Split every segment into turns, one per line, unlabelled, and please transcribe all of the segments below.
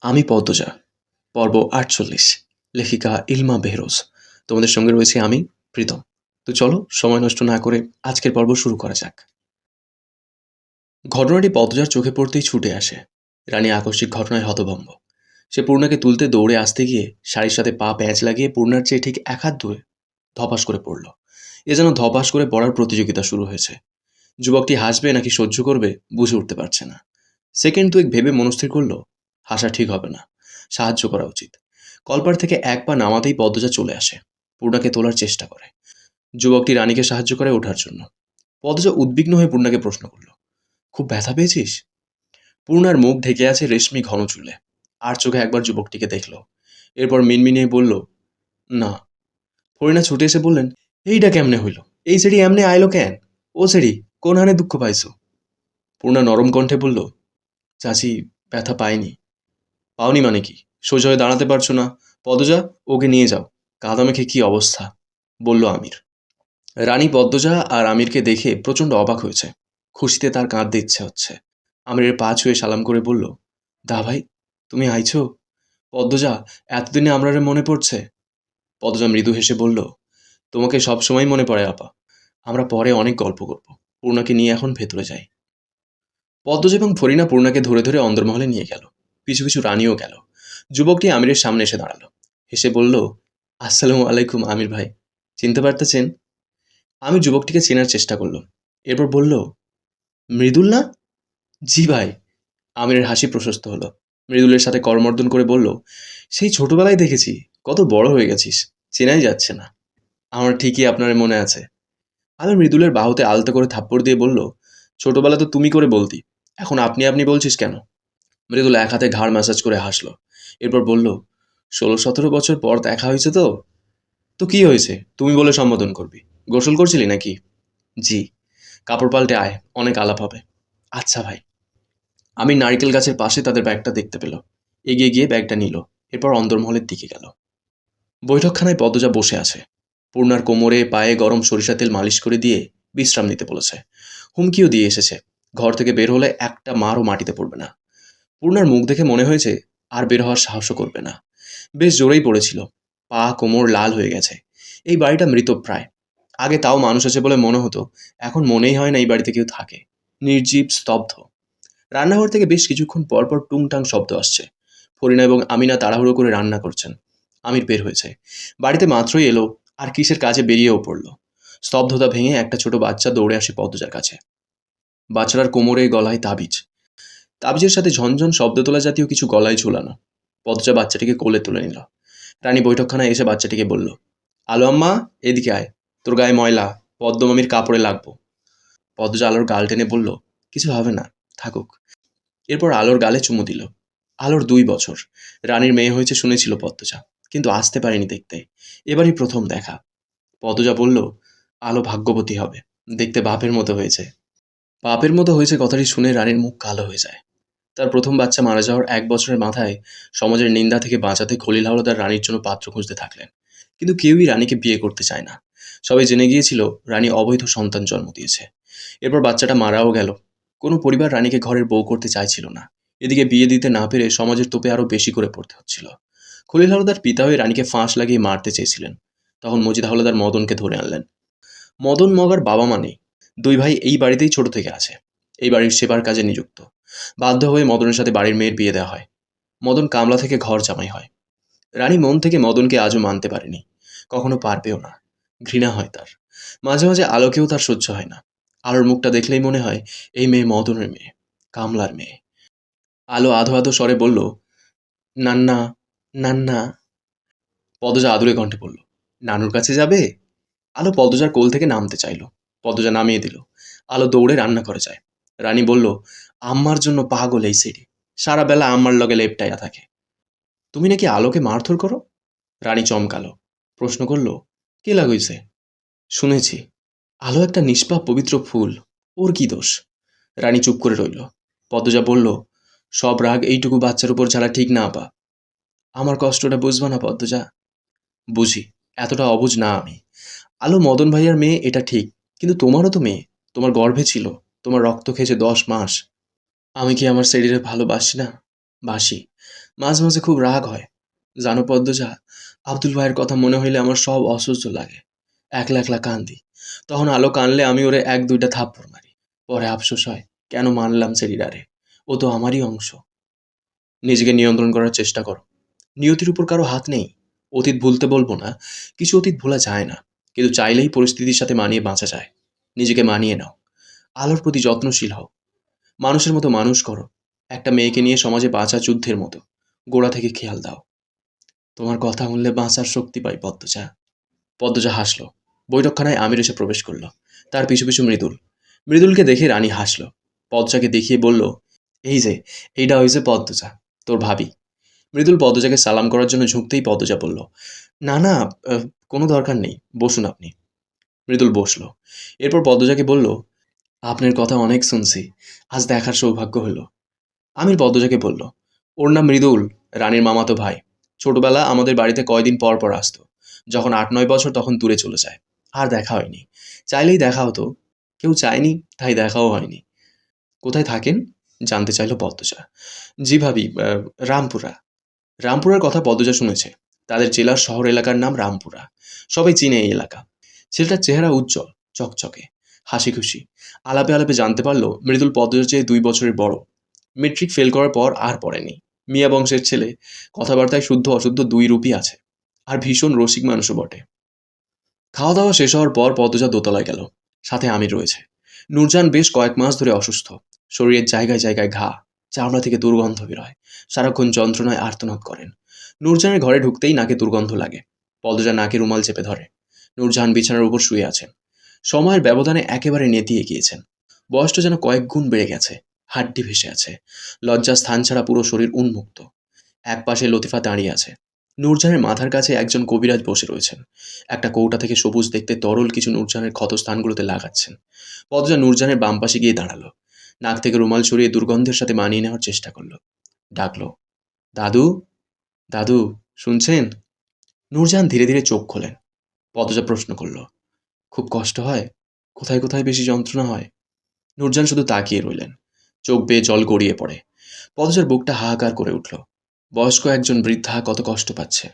আমি পদ্মজা, পর্ব আটচল্লিশ, লেখিকা ইলমা বেহরোজ। তোমাদের সঙ্গে রয়েছে আমি, প্রীতম। তো চলো, সময় নষ্ট না করে আজকের পর্ব শুরু করা যাক। ঘটনাটি পদ্মজার চোখে পড়তেই ছুটে আসে। রানী আকস্মিক ঘটনায় হতভম্ব। সে পূর্ণাকে তুলতে দৌড়ে আসতে গিয়ে শাড়ির সাথে পা প্যাঁচ লাগিয়ে পূর্ণার চেয়ে ঠিক এক হাত দূরে ধপাস করে পড়ল। এ যেন ধপাস করে পড়ার প্রতিযোগিতা শুরু হয়েছে। যুবকটি হাসবে নাকি সহ্য করবে বুঝে উঠতে পারছে না। সেকেন্ড দুয়েক ভেবে মনস্থির করল হাসা ঠিক হবে না। সাহায্য করা উচিত। কলপার থেকে এক পা নামাতেই পদ্মজা চলে আসে। পূর্ণাকে তোলার চেষ্টা করে। যুবকটি রানীকে সাহায্য করে ওঠার জন্য। পদ্মজা উদ্বিগ্ন হয়ে পূর্ণাকে প্রশ্ন করল, খুব ব্যথা পেয়েছিস? পূর্ণার মুখ ঢেকে আছে রেশমি ঘন চুলে। আর চোখে একবার যুবকটিকে দেখল। এরপর মিনমিনিয়ে বলল, না। ফরিনা ছুটে এসে বললেন, এইটা কেমনে হইল? এই সেড়ি এমনি আইলো কেন? ও সেড়ি কোন হানে দুঃখ পাইছো? পূর্ণা নরম কণ্ঠে বলল, চাচি, ব্যথা পায়নি পাওনি মানে কি? সোজা হয়ে দাঁড়াতে পারছ না। পদজা ওকে নিয়ে যাও। কাদা মেখে কি অবস্থা? বলল আমির। রানী পদ্মজা আর আমিরকে দেখে প্রচণ্ড অবাক হয়েছে। খুশিতে তার কাঁদতে ইচ্ছে হচ্ছে। আমিরের পা ছুঁয়ে সালাম করে বলল, দা ভাই, তুমি আইছো? পদ্মজা, এতদিনে আমরারে মনে পড়ছে? পদ্মজা মৃদু হেসে বলল, তোমাকে সব সময় মনে পড়ে, আপা। আমরা পরে অনেক গল্প করব। পূর্ণাকে নিয়ে এখন ভেতরে যাই। পদ্মজা এবং ফরিনা পূর্ণাকে ধরে ধরে অন্দরমহলে নিয়ে গেল। পিছু পিছু রানীও গেল। যুবকটি আমিরের সামনে এসে দাঁড়াল। হেসে বলল, আসসালামু আলাইকুম আমির ভাই, চিনতে পারতেছেন? আমি যুবকটিকে চেনার চেষ্টা করল এরপর বলল, মৃদুল না? জি ভাই। আমিরের হাসি প্রশস্ত হলো। মৃদুলের সাথে করমর্দন করে বলল, সেই ছোটবেলায় দেখেছি, কত বড় হয়ে গেছিস, চেনাই যাচ্ছে না। আমার ঠিকই আপনার মনে আছে। আমি মৃদুলের বাহুতে আলতো করে থাপ্পড় দিয়ে বলল, ছোটবেলা তো তুমি করে বলতি, এখন আপনি আপনি বলছিস কেন? মৃদুল এক হাতে ঘাড় ম্যাসাজ করে হাসলো। এরপর বলল, ষোলো, সতেরো বছর পর দেখা হয়েছে তো? তো কি হয়েছে? তুমি বলে সম্বোধন করবি। গোসল করছিলি নাকি? জি। কাপড় পাল্টে আয়, অনেক আলাপ হবে। আচ্ছা ভাই। আমি নারকেল গাছের পাশে তাদের ব্যাগটা দেখতে পেল। এগিয়ে গিয়ে ব্যাগটা নিল। এরপর অন্দরমহলের দিকে গেল। বৈঠকখানায় পদ্মজা বসে আছে। পূর্ণার কোমরে, পায়ে গরম সরিষা তেল মালিশ করে দিয়ে বিশ্রাম নিতে বলেছে। হুমকিও দিয়ে এসেছে। ঘর থেকে বের হলে একটা মারও মাটিতে পড়বে না। পূর্ণার মুখ দেখে মনে হয়েছে আর বের হওয়ার সাহসও করবে না। বেশ জোরেই পড়েছিল। পা, কোমর লাল হয়ে গেছে। এই বাড়িটা মৃতপ্রায় আগে তাও মানুষ আছে বলে মনে হতো, এখন মনেই হয় না এই বাড়িতে কেউ থাকে। নির্জীব, স্তব্ধ। রান্নাঘর থেকে বেশ কিছুক্ষণ পরপর টুংটাং শব্দ আসছে। ফরিনা এবং আমিনা তাড়াহুড়ো করে রান্না করছেন। আমির বের হয়েছে। বাড়িতে মাত্রই এলো আর কিসের কাজে বেরিয়েও পড়ল। স্তব্ধতা ভেঙে একটা ছোট বাচ্চা দৌড়ে আসে পদ্মজার কাছে। বাচ্চাটার কোমরে, গলায় তাবিজ। তাবিজের সাথে ঝনঝন শব্দ তোলা জাতীয় কিছু গলায় ঝুলানো। পদ্মজা বাচ্চাটিকে কোলে তুলে নিল। রানী বৈঠকখানায় এসে বাচ্চাটিকে বলল, আলো আম্মা, এদিকে আয়। তোর গায়ে ময়লা, পদ্মমামির কাপড়ে লাগবো। পদ্মজা আলোর গাল টেনে বলল, কিছু হবে না, থাকুক। এরপর আলোর গালে চুমু দিল। আলোর দুই বছর, রানীর মেয়ে হয়েছে শুনেছিল পদ্মজা, কিন্তু আসতে পারেনি দেখতে। এবারই প্রথম দেখা। পদ্মজা বলল, আলো ভাগ্যবতী হবে, দেখতে বাপের মতো হয়েছে। বাপের মতো হয়েছে কথাটি শুনে রানীর মুখ কালো হয়ে যায়। তার প্রথম বাচ্চা মারা যাওয়ার এক বছরের মাথায় সমাজের নিন্দা থেকে বাঁচাতে খলিল হাওলাদার রানীর জন্য পাত্র খুঁজতে থাকলেন। কিন্তু কেউই রানীকে বিয়ে করতে চায় না। সবাই জেনে গিয়েছিল রানী অবৈধ সন্তান জন্ম দিয়েছে। এরপর বাচ্চাটা মারাও গেল। কোনো পরিবার রানীকে ঘরের বউ করতে চাইছিল না। এদিকে বিয়ে দিতে না পেরে সমাজের তোপে আরও বেশি করে পড়তে হচ্ছিল। খলিল হাওলাদার পিতা হয়ে রানীকে ফাঁস লাগিয়ে মারতে চেয়েছিলেন। তখন মজিদ হাওলাদার মদনকে ধরে আনলেন। মদন মগার বাবা মা নেই। দুই ভাই এই বাড়িতেই ছোট থেকে আছে। এই বাড়ির সেবার কাজে নিযুক্ত। বাধ্য হয়ে মদনের সাথে বাড়ির মেয়ের বিয়ে দেওয়া হয়। মদন কামলা থেকে ঘর জামাই হয়। রানী মন থেকে মদনকে আজও মানতে পারেনি। কখনো পারবেও না। ঘৃণা হয় তার। মাঝে মাঝে আলোকেও তার সহ্য হয় না। আলোর মুখটা দেখলেই মনে হয় এই মেয়ে মদনের মেয়ে, কামলার মেয়ে। আলো আধো আধো স্বরে বলল, নান্না নান্না। পদজা আদুরে কণ্ঠে বলল, নানুর কাছে যাবে? আলো পদজার কোল থেকে নামতে চাইল। পদজা নামিয়ে দিল। আলো দৌড়ে রান্না করে যায়। রানী বলল আম্মার জন্য পাগল এই সিঁড়ি। সারা বেলা আম্মার লগে লেপটাইয়া থাকে। তুমি নাকি আলোকে মারধর করো? রানী চমকালো, প্রশ্ন করল, কে লাগাইছে? শুনেছি, আলো একটা নিষ্পাপ পবিত্র ফুল, ওর কি দোষ? রানী চুপ করে রইল। পদ্মজা বলল, সব রাগ এইটুকু বাচ্চার উপর ঝালা ঠিক না, আপা। আমার কষ্টটা বুঝবা না, পদ্মজা? বুঝি, এতটা অবুঝ না আমি। আলো মদন ভাইয়ার মেয়ে এটা ঠিক, কিন্তু তোমারও তো মেয়ে। তোমার গর্ভে ছিল, তোমার রক্ত খেয়েছে দশ মাস। আমি কি আমার শরীরে ভালোবাসি না? বাসি। মাঝে মাঝে খুব রাগ হয়। জানো পদ্মজা, আব্দুল ভাইয়ের কথা মনে হইলে আমার সব অসহ্য লাগে। একলা একলা কান্দি। তখন আলো কানলে আমি ওরে এক দুইটা থাপ্পড় মারি। পরে আফসোস হয়, কেন মানলাম সেরিডারে ও তো আমারই অংশ। নিজেকে নিয়ন্ত্রণ করার চেষ্টা করো। নিয়তির উপর কারও হাত নেই। অতীত ভুলতে বলব না। কিছু অতীত ভোলা যায় না। কিন্তু চাইলেই পরিস্থিতির সাথে মানিয়ে বাঁচা যায়। নিজেকে মানিয়ে নাও। আলোর প্রতি যত্নশীল হও। মানুষের মতো মানুষ করো। একটা মেয়েকে নিয়ে সমাজে বাঁচা যুদ্ধের মতো। গোড়া থেকে খেয়াল দাও। তোমার কথা শুনলে বাঁচার শক্তি পাই পদ্মজা। পদ্মজা হাসলো। বৈঠকখানায় আমির এসে প্রবেশ করল। তার পিছু পিছু মৃদুল। মৃদুলকে দেখে রানী হাসলো। পদ্মাকে দেখিয়ে বলল, এই যে এইটা হয়েছে পদ্মজা, তোর ভাবি। মৃদুল পদ্মজাকে সালাম করার জন্য ঝুঁকতেই পদ্মজা বলল, না না কোনো দরকার নেই, বসুন আপনি। মৃদুল বসল। এরপর পদ্মজাকে বলল আপনার কথা অনেক শুনছি। আজ দেখার সৌভাগ্য হলো। আমির পদ্মজাকে বলল, ওর নাম মৃদুল, রানীর মামাতো ভাই। ছোটবেলা আমাদের বাড়িতে কয়দিন পর পর আসতো। যখন আট নয় বছর তখন দূরে চলে যায়। আর দেখা হয়নি। চাইলেই দেখা হতো। কেউ চায়নি, তাই দেখাও হয়নি। কোথায় থাকেন? জানতে চাইল পদ্মজা জি ভাবি রামপুরা। রামপুরার কথা পদ্মজা শুনেছে। তাদের জেলার শহর এলাকার নাম রামপুরা। সবাই চিনে এই এলাকা। ছেলেটার চেহারা উজ্জ্বল, চকচকে। হাসি খুশি আলাপে আলাপে জানতে পারল, মৃদুল পদ্মজার চেয়ে দুই বছরের বড়। মেট্রিক ফেল করার পর আর পড়েনি। মিয়া বংশের ছেলে, কথাবার্তায় শুদ্ধ অশুদ্ধ দুই রূপই আছে, আর ভীষণ রসিক মানুষও বটে। খাওয়া দাওয়া শেষ হওয়ার পর পদ্মজা দোতলায় গেল, সাথে আমির রয়েছে। নূরজান বেশ কয়েক মাস ধরে অসুস্থ। শরীরের জায়গায় জায়গায় ঘা, চামড়া থেকে দুর্গন্ধ বেরোয়। সারাক্ষণ যন্ত্রণায় আর্তনাদ করেন। নূরজানের ঘরে ঢুকতেই নাকে দুর্গন্ধ লাগে। পদ্মজা নাকে রুমাল চেপে ধরে। নূরজাহান বিছানার উপর শুয়ে আছেন। সময়ের ব্যবধানে একেবারে নেতিয়ে গিয়েছেন বয়সটা যেন কয়েক গুণ বেড়ে গেছে, হাড্ডি ভেসে আছে লজ্জা স্থান ছাড়া পুরো শরীর উন্মুক্ত। এক পাশে লতিফা দাঁড়িয়ে আছে। নূরজাহানের মাথার কাছে একজন কবিরাজ বসে রয়েছেন। একটা কৌটা থেকে সবুজ দেখতে তরল কিছু নূরজাহানের ক্ষত স্থানগুলোতে লাগাচ্ছেন। পদজা নূরজাহানের বাম পাশে গিয়ে দাঁড়াল। নাক থেকে রুমাল সরিয়ে দুর্গন্ধের সাথে মানিয়ে নেওয়ার চেষ্টা করল। ডাকলো, দাদু দাদু, শুনছেন? নূরজাহান ধীরে ধীরে চোখ খোলেন। পদজা প্রশ্ন করল খুব কষ্ট হয়? কোথায় কোথায় বেশি যন্ত্রণা হয়? নূরজাহান শুধু তাকিয়ে রইলেন। চোখ বেয়ে জল গড়িয়ে পড়ে। পদজার বুকটা হাহাকার করে উঠল। বয়স্ক একজন বৃদ্ধা কত কষ্ট পাচ্ছে।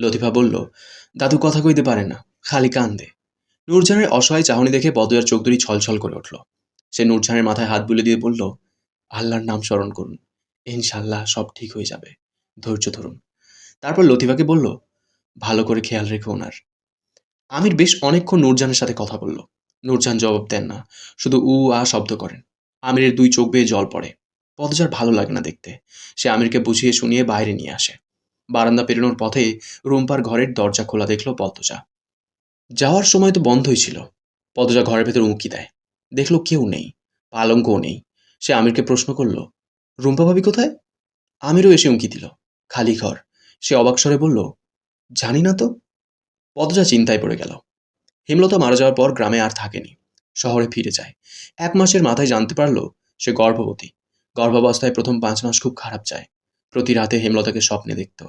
লতিফা বলল, দাদু কথা কইতে পারে না, খালি কান্দে। নূরজাহানের অসহায় চাহনি দেখে পদজার চোখ দুটি ছলছল করে উঠল। সে নূরজাহানের মাথায় হাত বুলে দিয়ে বলল, আল্লাহর নাম স্মরণ করুন। ইনশাল্লাহ সব ঠিক হয়ে যাবে। ধৈর্য ধরুন। তারপর লতিফাকে বলল, ভালো করে খেয়াল রেখো ওনার। আমির বেশ অনেকক্ষণ নূরজাহানের সাথে কথা বলল। নূরজাহান জবাব দেন না, শুধু উ আ শব্দ করেন। আমিরের দুই চোখ বেয়ে জল পড়ে। পদজার ভালো লাগে না দেখতে। সে আমিরকে বুঝিয়ে শুনিয়ে বাইরে নিয়ে আসে। বারান্দা পেরোনোর পথে রুম্পার ঘরের দরজা খোলা দেখল পদ্মজা। যাওয়ার সময় তো বন্ধই ছিল। পদ্মজা ঘরের ভেতর উঁকি দেয়। দেখল কেউ নেই, পালঙ্কও নেই। সে আমিরকে প্রশ্ন করল, রুম্পা ভাবি কোথায়? আমিরও এসে উঁকি দিল। খালি ঘর। সে অবাক স্বরে বলল, জানি না তো। পদ্মজা চিন্তায় পড়ে গেল। হেমলতা মারা যাওয়ার পর গ্রামে আর থাকেনি, শহরে ফিরে যায়। এক মাসের মাথায় জানতে পারল সে গর্ভবতী। গর্ভাবস্থায় প্রথম পাঁচ মাস খুব খারাপ যায়। প্রতি রাতে হেমলতাকে স্বপ্নে দেখত।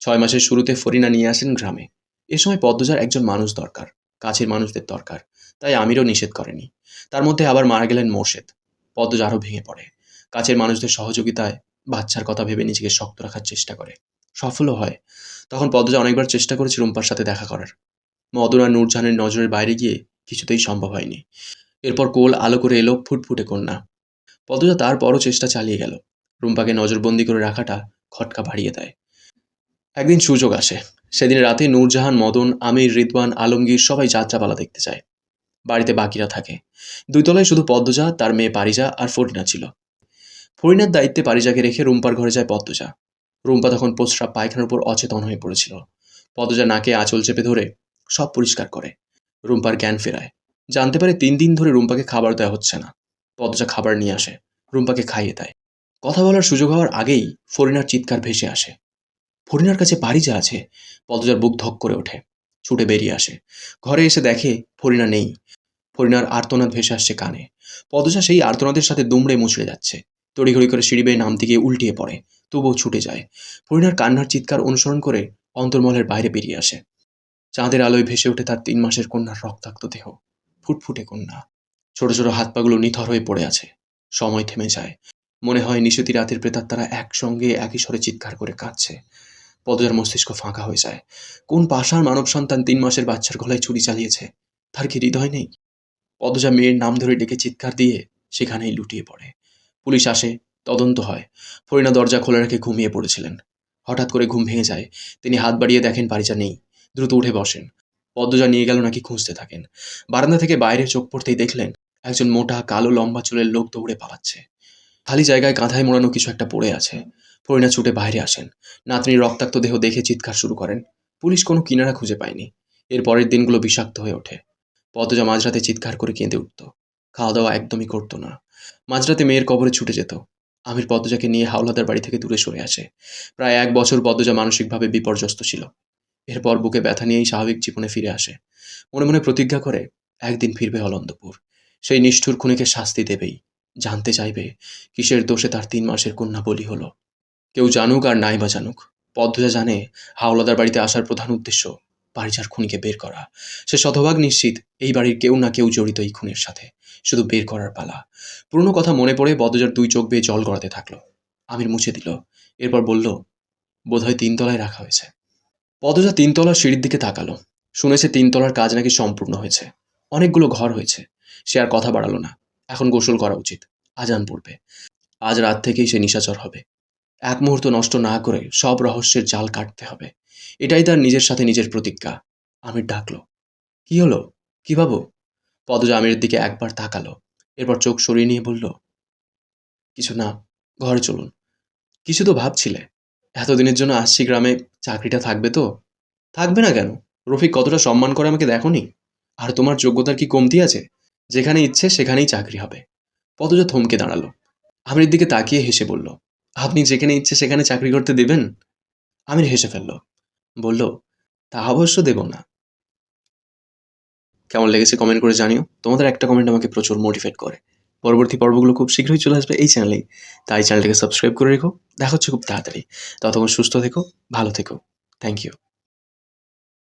ছয় মাসের শুরুতে ফরিনা নিয়ে আসেন গ্রামে। এ সময় পদ্মজার একজন মানুষ দরকার, কাছের মানুষদের দরকার, তাই আমিরও নিষেধ করেনি। তার মধ্যে আবার মারা গেলেন মোর্শেদ। পদ্মজা আরও ভেঙে পড়ে। কাছের মানুষদের সহযোগিতায় বাচ্চার কথা ভেবে নিজেকে শক্ত রাখার চেষ্টা করে। সফলও হয়। তখন পদ্মজা অনেকবার চেষ্টা করেছে রুম্পার সাথে দেখা করার। মদন আর নূরজাহানের নজরের বাইরে গিয়ে কিছুতেই সম্ভব হয়নি। এরপর কোল আলো করে এলো ফুটফুটে কন্যা। পদ্মজা তারপরও চেষ্টা চালিয়ে গেল। রুম্পাকে নজরবন্দি করে রাখাটা খটকা বাড়িয়ে দেয়। একদিন সুযোগ আসে। সেদিন রাতে নূরজাহান, মদন, আমির, রিদওয়ান, আলমগীর সবাই যাত্রাপালা দেখতে যায়। বাড়িতে বাকিরা থাকে। দুই তলায় শুধু পদ্মজা, তার মেয়ে পারিজা আর ফরিনা ছিল। ফরিনার দায়িত্বে পারিজাকে রেখে রুম্পার ঘরে যায় পদ্মজা। রুম্পা তখন প্রস্রাব পায়খানার উপর অচেতন হয়ে পড়েছিল। পদজা নাকে আঁচল চেপে ধরে সব পরিষ্কার করে। রুম্পার জ্ঞান ফেরায়। জানতে পারে তিন দিন ধরে রুম্পাকে খাবার দেওয়া হচ্ছে না। পদজা খাবার নিয়ে আসে। রুম্পাকে খাইয়ে দেয়। কথা বলার সুযোগ হওয়ার আগেই ফরিনার চিৎকার ভেসে আসে। ফরিনার কাছে বাড়ি পারিজা আছে, পদজার বুক ধক করে ওঠে। ছুটে বেরিয়ে আসে। ঘরে এসে দেখে ফরিনা নেই। ফরিনার আর্তনাদ ভেসে আসছে কানে। পদজা সেই আর্তনাদের সাথে দুমড়ে মুচড়ে যাচ্ছে। তড়িঘড়ি করে সিঁড়ি বেয়ে নামতে গিয়ে উল্টিয়ে পড়ে, তবুও ছুটে যায়। ফরিনার কান্নার চিৎকার অনুসরণ করে অন্তর্মহলের বাইরে বেরিয়ে আসে। চাঁদের আলোয় ভেসে ওঠে তার তিন মাসের কন্যার রক্তাক্ত দেহ। ফুটফুটে কন্যা। ছোট ছোট হাত পাগুলো নিথর হয়ে পড়ে আছে। সময় থেমে যায়। মনে হয় নিশতি রাতের প্রেতাত্মারা একসঙ্গে একই স্বরে চিৎকার করে কাঁদছে। পদজার মস্তিষ্ক ফাঁকা হয়ে যায়। কোন পাশার মানব সন্তান তিন মাসের বাচ্চার গলায় ছুরি চালিয়েছে? তার কি হৃদয় নেই? পদজা মেয়ের নাম ধরে ডেকে চিৎকার দিয়ে সেখানেই লুটিয়ে পড়ে। পুলিশ আসে, তদন্ত হয়। ফরিনা দরজা খোলা রেখে ঘুমিয়ে পড়েছিলেন। হঠাৎ করে ঘুম ভেঙে যায়। তিনি হাত বাড়িয়ে দেখেন পারিজা নেই। দ্রুত উঠে বসেন। পদ্মজা নিয়ে গেল নাকি খুঁজতে থাকেন। বারান্দা থেকে বাইরে চোখ পড়তেই দেখলেন, একজন মোটা, কালো, লম্বা চুলের লোক দৌড়ে পালাচ্ছে। খালি জায়গায় কাঁথায় মোড়ানো কিছু একটা পড়ে আছে। ফরিনা ছুটে বাইরে আসেন। নাতনির রক্তাক্ত দেহ দেখে চিৎকার শুরু করেন। পুলিশ কোনো কিনারা খুঁজে পায়নি। এর পরের দিনগুলো বিষাক্ত হয়ে ওঠে। পদ্মজা মাঝরাতে চিৎকার করে কেঁদে উঠত। খাওয়া দাওয়া একদমই করতো না। মাঝরাতে মেয়ের কবরে ছুটে যেত। আমির পদ্মজাকে নিয়ে হাওলাদার বাড়ি থেকে দূরে সরে আসে। প্রায় এক বছর পদ্মজা মানসিকভাবে বিপর্যস্ত ছিল। এরপর বুকে ব্যথা নিয়েই স্বাভাবিক জীবনে ফিরে আসে। মনে মনে প্রতিজ্ঞা করে, একদিন ফিরবে অলন্দপুর সেই নিষ্ঠুর খুনিকে শাস্তি দেবেই। জানতে চাইবে, কিসের দোষে তার তিন মাসের কন্যা বলি হলো। কেউ জানুক আর নাই বা জানুক। পদ্মজা জানে, হাওলাদার বাড়িতে আসার প্রধান উদ্দেশ্য পারিজার খুনিকে বের করা। সে শতভাগ নিশ্চিত, এই বাড়ির কেউ না কেউ জড়িত এই খুনের সাথে। শুধু বের করার পালা। পুরনো কথা মনে পড়ে বদজার দুই চোখ বেয়ে জল গড়াতে থাকল। আমির মুছে দিল। এরপর বলল, বোধহয় তিনতলায় রাখা হয়েছে। পদজা তিনতলার সিঁড়ির দিকে তাকালো। শুনেছে তিনতলার কাজ নাকি সম্পূর্ণ হয়েছে। অনেকগুলো ঘর হয়েছে। সে আর কথা বাড়ালো না। এখন গোসল করা উচিত। আজান পড়বে। আজ রাত থেকেই সে নিশাচর হবে। এক মুহূর্ত নষ্ট না করে সব রহস্যের জাল কাটতে হবে। এটাই তার নিজের সাথে নিজের প্রতিজ্ঞা। আমির ডাকলো, কি হলো? কি ভাবো পদজা আমিরের দিকে একবার তাকালো, এরপর চোখ সরিয়ে নিয়ে বলল, কিছু না, ঘরে চলুন। কিছু তো ভাবছিলে? এতদিনের জন্য আসছি গ্রামে, চাকরিটা থাকবে তো? থাকবে না কেন? রফিক কতটা সম্মান করে আমাকে দেখোনি? আর তোমার যোগ্যতার কি কমতি আছে? যেখানে ইচ্ছে সেখানেই চাকরি হবে। পদজা থমকে দাঁড়াল, আমিরের দিকে তাকিয়ে হেসে বলল, আপনি যেখানে ইচ্ছে সেখানে চাকরি করতে দেবেন? আমির হেসে ফেলল, বলল, তা অবশ্য দেব না। কেমন লেগেছে কমেন্ট করে জানিও। তোমাদের একটা কমেন্ট আমাকে প্রচুর মোটিভেট করে। পরবর্তী পর্বগুলো খুব শীঘ্রই চলে আসবে এই চ্যানেলেই তাই চ্যানেলটাকে সাবস্ক্রাইব করে রেখো। দেখা হচ্ছে খুব তাড়াতাড়ি। ততক্ষণ সুস্থ থেকো, ভালো থেকো। Thank you